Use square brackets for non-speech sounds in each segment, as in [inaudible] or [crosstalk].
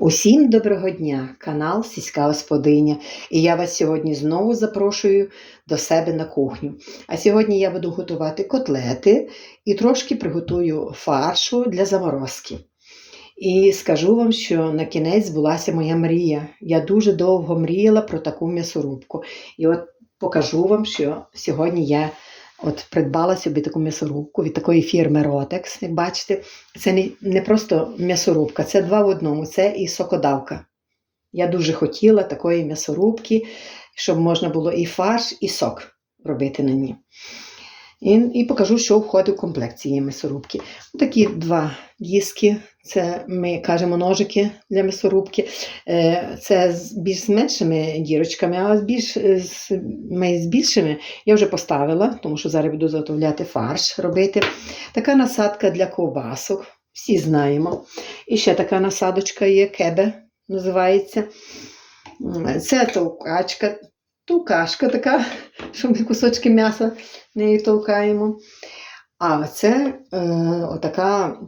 Усім доброго дня, канал Сільська Господиня. І я вас сьогодні знову запрошую до себе на кухню. А сьогодні я буду готувати котлети і трошки приготую фаршу для заморозки. І скажу вам, що на кінець збулася моя мрія. Я дуже довго мріяла про таку м'ясорубку. І от покажу вам, що сьогодні я от придбала собі таку м'ясорубку від такої фірми Rotex. Як бачите, це не, не просто м'ясорубка, це два в одному, це і сокодавка. Я дуже хотіла такої м'ясорубки, щоб можна було і фарш, і сок робити на ній. І, і покажу, що входить в комплект цієї м'ясорубки. Такі два диски, це ми кажемо ножики для м'ясорубки. Е, Це з більш з меншими дірочками, а з більш з, ми з більшими я вже поставила, тому що зараз буду заготовляти фарш робити. Така насадка для ковбасок, всі знаємо. І ще така насадочка є, кебе називається. Це товкачка, товкашка така, [laughs] що ми кусочки м'яса нею толкаємо. А це е, отака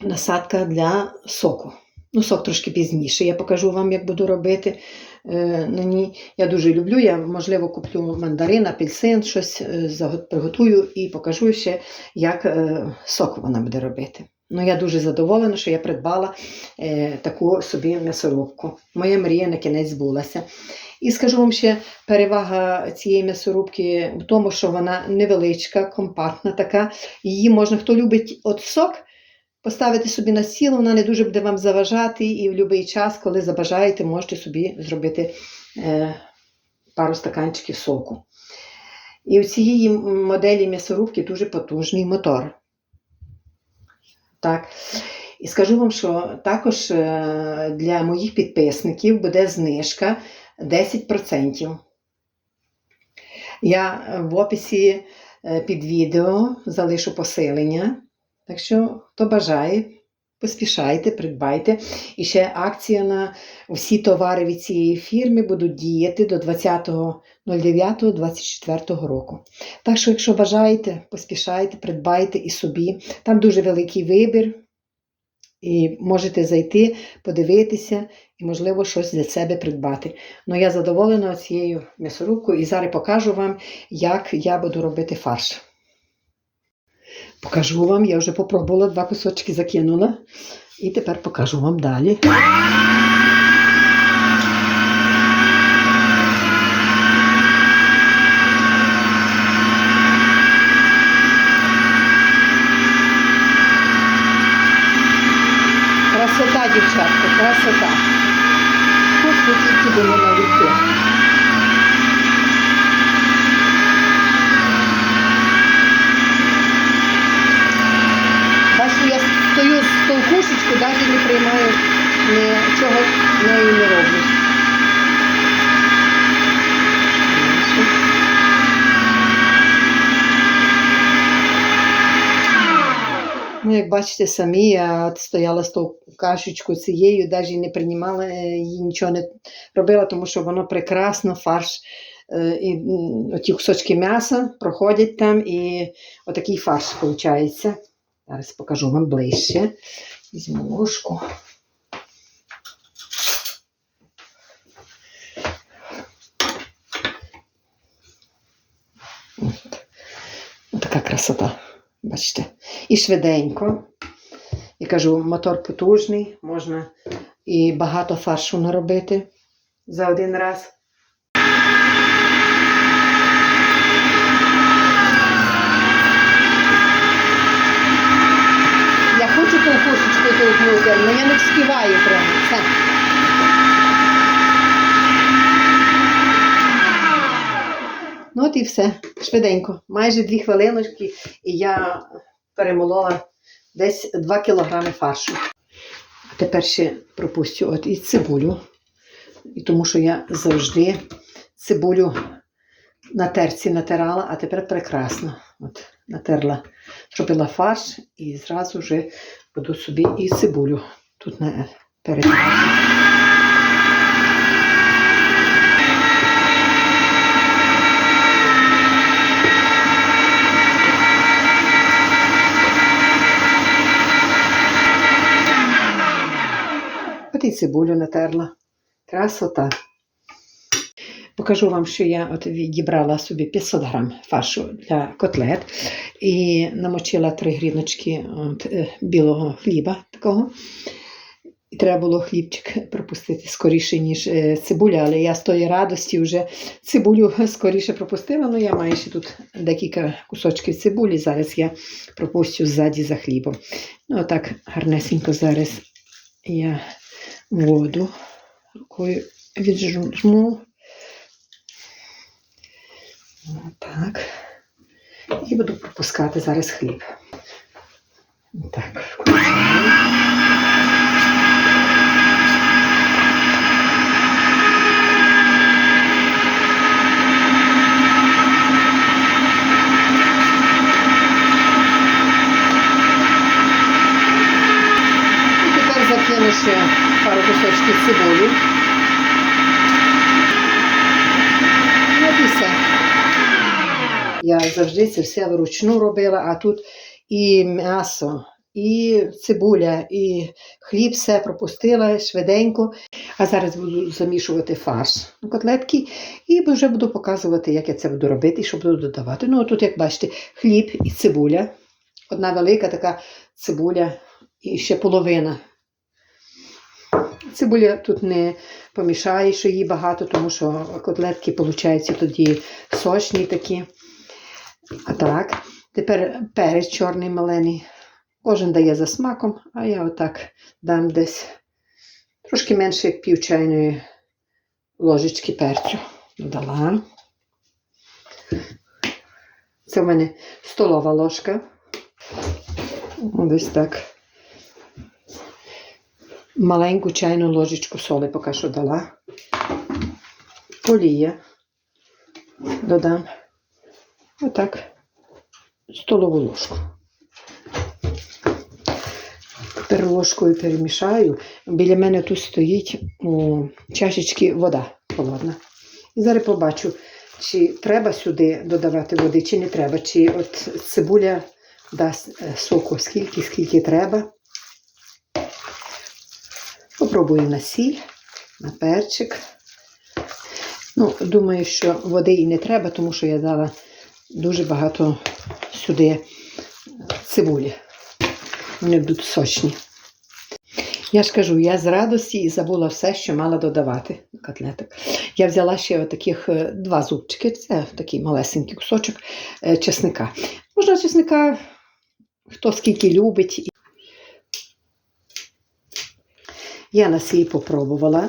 насадка для соку. Ну, сок трошки пізніше. Я покажу вам, як буду робити е, на. Я дуже люблю. Я, можливо, куплю мандарин, апельсин, щось е, приготую і покажу ще, як е, сок вона буде робити. Ну, я дуже задоволена, що я придбала е, таку собі м'ясорубку. Моя мрія на кінець збулася. І скажу вам ще, перевага цієї м'ясорубки в тому, що вона невеличка, компактна така. Її можна, хто любить от сок, поставити собі на стіл, вона не дуже буде вам заважати, і в будь-який час, коли забажаєте, можете собі зробити е, пару стаканчиків соку. І у цієї моделі м'ясорубки дуже потужний мотор. Так. І скажу вам, що також е, для моїх підписників буде знижка 10%. Я в описі е, під відео залишу посилення. Так що, хто бажає, поспішайте, придбайте. І ще акція на всі товари від цієї фірми будуть діяти до 20.09.24 року. Так що, якщо бажаєте, поспішайте, придбайте і собі. Там дуже великий вибір. І можете зайти, подивитися і, можливо, щось для себе придбати. Ну, я задоволена цією м'ясорубкою і зараз покажу вам, як я буду робити фарш. Покажу вам, я вже попробувала, два кусочки закинула. І тепер покажу вам далі. дівчатка, красота. Тут ви тільки до мене йти. Бачите, я стою з толкушечку, навіть не приймаю нічого нею не роблю. Бачите самі, я стояла з тою кашечкою цією, навіть не приймала е, її, нічого не робила, тому що воно прекрасно, фарш, е, і оті кусочки м'яса проходять там, і отакий фарш виходить. Зараз покажу вам ближче. Візьму ложку. От. Така красота. Бачите. І швиденько. Я кажу, мотор потужний, можна і багато фаршу наробити за один раз. Я хочу ту кушечку толкнути, але я не вспіваю прямо. Все. Ну от і все. Швиденько. Майже дві хвилиночки, і я перемолола десь 2 кілограми фаршу. А тепер ще пропустю от і цибулю. І тому що я завжди цибулю на терці натирала, а тепер прекрасно. От, натерла, зробила фарш і зразу вже буду собі і цибулю тут перетирати. Цибулю натерла. Красота. Покажу вам, що я от відібрала собі 500 грам фаршу для котлет і намочила три гріночки от, е, білого хліба такого. І треба було хлібчик пропустити скоріше, ніж е, цибуля, але я з тої радості вже цибулю скоріше пропустила. Ну, я маю ще тут декілька кусочків цибулі. Зараз я пропустю ззаді за хлібом. Ну, отак гарнесенько зараз я воду рукою віджму. Так. І буду пропускати зараз хліб. Так, включаю. І тепер закину ще кусочків цибулі. От і все. Я завжди це все вручну робила, а тут і м'ясо, і цибуля, і хліб все пропустила швиденько. А зараз буду замішувати фарш на котлетки і вже буду показувати, як я це буду робити що буду додавати. Ну, тут, як бачите, хліб і цибуля. Одна велика така цибуля і ще половина. Цибуля тут не помішає, що її багато, тому що котлетки, виходять, тоді сочні такі. А так, тепер перець чорний малений. Кожен дає за смаком, а я отак дам десь трошки менше, як пів чайної ложечки перцю. Додала. Це в мене столова ложка. Десь так. Маленьку чайну ложечку соли поки що дала. Олія. Додам. Отак. Столову ложку. Тепер ложкою перемішаю. Біля мене тут стоїть у чашечки вода холодна. І зараз побачу, чи треба сюди додавати води, чи не треба. Чи от цибуля дасть е, соку скільки, скільки треба. Попробую на сіль, на перчик. Ну, думаю, що води і не треба, тому що я дала дуже багато сюди цибулі. Вони будуть сочні. Я ж кажу, я з радості забула все, що мала додавати до котлеток. Я взяла ще отаких е, два зубчики, це такий малесенький кусочок е, чесника. Можна чесника, хто скільки любить. Я на сій попробувала.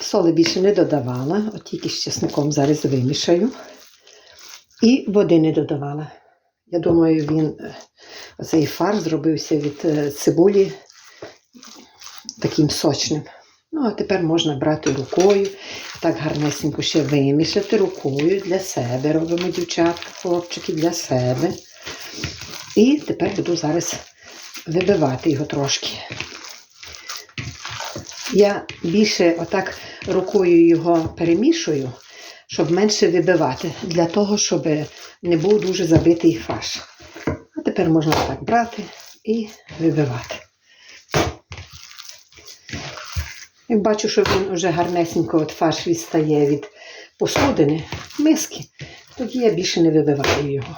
Соли більше не додавала, от тільки з чесником зараз вимішаю. І води не додавала. Я думаю, він е, оцей фарш зробився від е, цибулі таким сочним. Ну, а тепер можна брати рукою, так гарнесенько ще вимішати рукою для себе. Робимо дівчатка, хлопчики для себе. І тепер буду зараз вибивати його трошки. Я більше отак рукою його перемішую, щоб менше вибивати, для того, щоб не був дуже забитий фарш. А тепер можна так брати і вибивати. Як бачу, що він вже гарнесенько от фарш відстає від посудини, миски, тоді я більше не вибиваю його.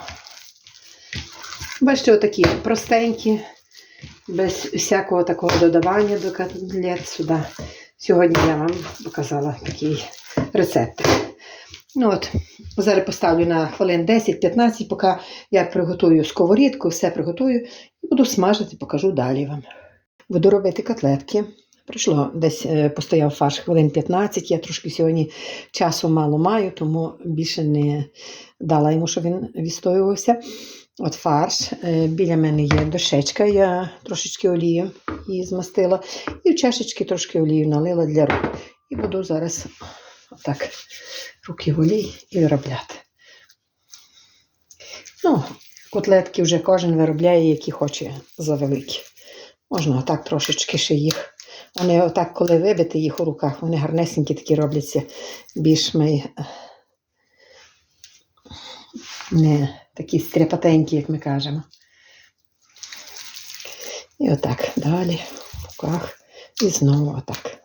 Бачите, отакі простенькі, без всякого такого додавання до котлет сюди. Сьогодні я вам показала такий рецепт. Ну от, Зараз поставлю на хвилин 10-15, поки я приготую сковорідку, все приготую і буду смажити, покажу далі вам. Буду робити котлетки. Пройшло десь е, постояв фарш хвилин 15. Я трошки сьогодні часу мало маю, тому більше не дала йому, щоб він відстоювався. От фарш. Е, Біля мене є дощечка, я трошечки олію її змастила. І в чашечки трошки олію налила для рук. І буду зараз отак руки в олій і виробляти. Ну, котлетки вже кожен виробляє, які хоче завеликі. Можна отак трошечки ще їх. Вони отак, коли вибити їх у руках, вони гарнесенькі такі робляться, більш ми не такі стряпатенькі, як ми кажемо. І отак далі в руках І знову отак.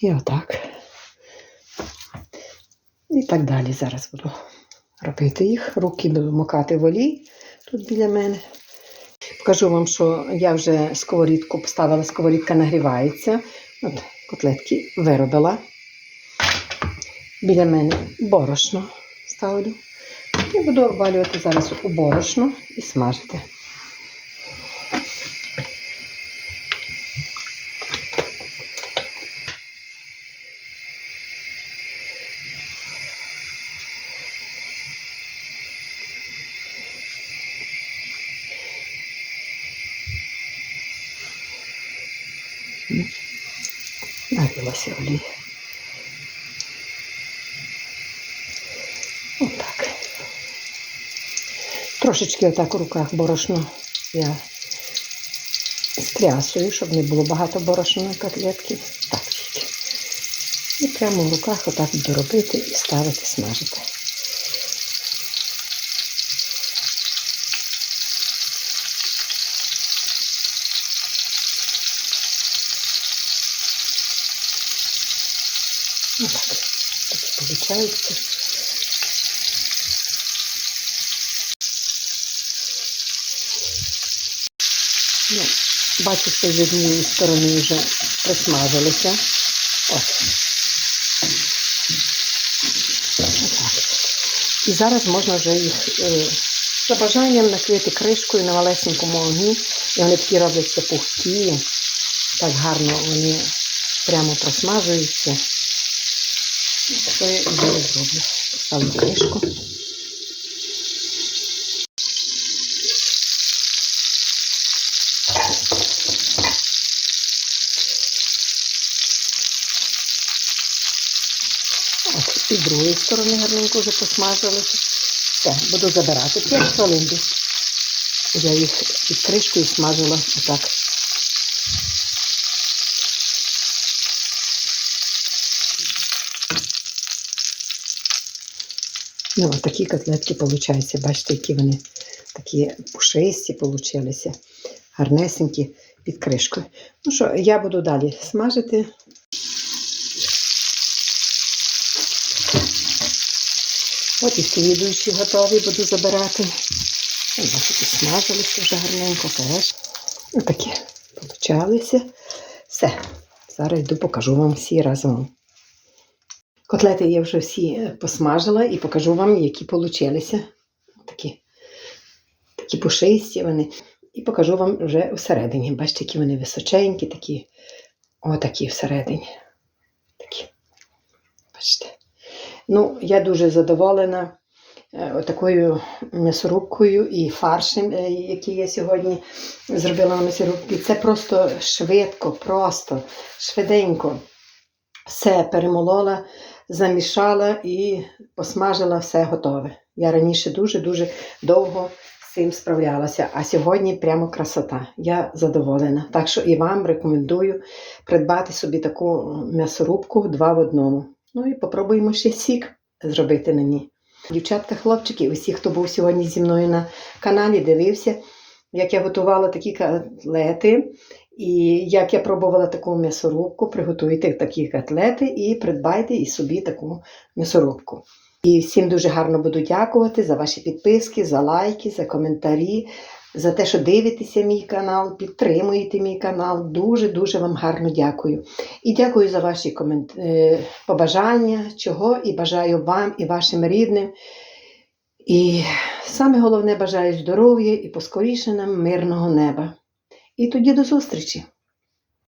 І отак. І так далі зараз буду робити їх. Руки буду макати в олій тут біля мене. Покажу вам, що я вже сковорідку поставила, сковорідка нагрівається. От котлетки виробила. Біля мене борошно ставлю. І буду обвалювати зараз у борошно і смажити. Нагрілася олія. Отак. Трошечки отак у руках борошно я стрясую, щоб не було багато борошної котлетки. Так тільки. І прямо в руках отак доробити і ставити смажити. Так виходить. Ну, бачу, що з однієї сторони вже присмажилися. От. І зараз можна вже їх е, за бажанням накрити кришкою на малесенькому огні. І вони такі робляться пухкі. Так гарно вони прямо просмажуються. Що я зроблю. Поставлю кришку. От, і другої сторони гарненько вже посмажилися. Все, буду забирати 5 хвилин. Я їх під кришкою смажила отак. Ну, от такі котлетки виходять. Бачите, які вони такі пушисті получилися, гарнесенькі під кришкою. Ну що, я буду далі смажити. От і слідуючі готові буду забирати. Бачите, смажилися вже гарненько теж. Ось такі получалися. Все. Зараз йду покажу вам всі разом. Котлети я вже всі е, посмажила і покажу вам, які получилися. Такі, такі пушисті вони. І покажу вам вже всередині. Бачите, які вони височенькі, такі, отакі всередині. Такі. Бачите. Ну, я дуже задоволена е, такою м'ясорубкою і фаршем, е, який я сьогодні зробила на м'ясорубці. Це просто швидко, просто, швиденько. Все перемолола, замішала і посмажила все готове. Я раніше дуже-дуже довго з цим справлялася, а сьогодні прямо красота. Я задоволена. Так що і вам рекомендую придбати собі таку м'ясорубку два в одному. Ну і попробуємо ще сік зробити на ній. Дівчатка, хлопчики, усі, хто був сьогодні зі мною на каналі, дивився, як я готувала такі котлети. І як я пробувала таку м'ясорубку, приготуйте такі котлети і придбайте і собі таку м'ясорубку. І всім дуже гарно буду дякувати за ваші підписки, за лайки, за коментарі, за те, що дивитеся мій канал, підтримуєте мій канал. Дуже-дуже вам гарно дякую. І дякую за ваші комент... е, побажання, чого і бажаю вам і вашим рідним. І саме головне бажаю здоров'я і поскоріше нам мирного неба. І тоді до зустрічі!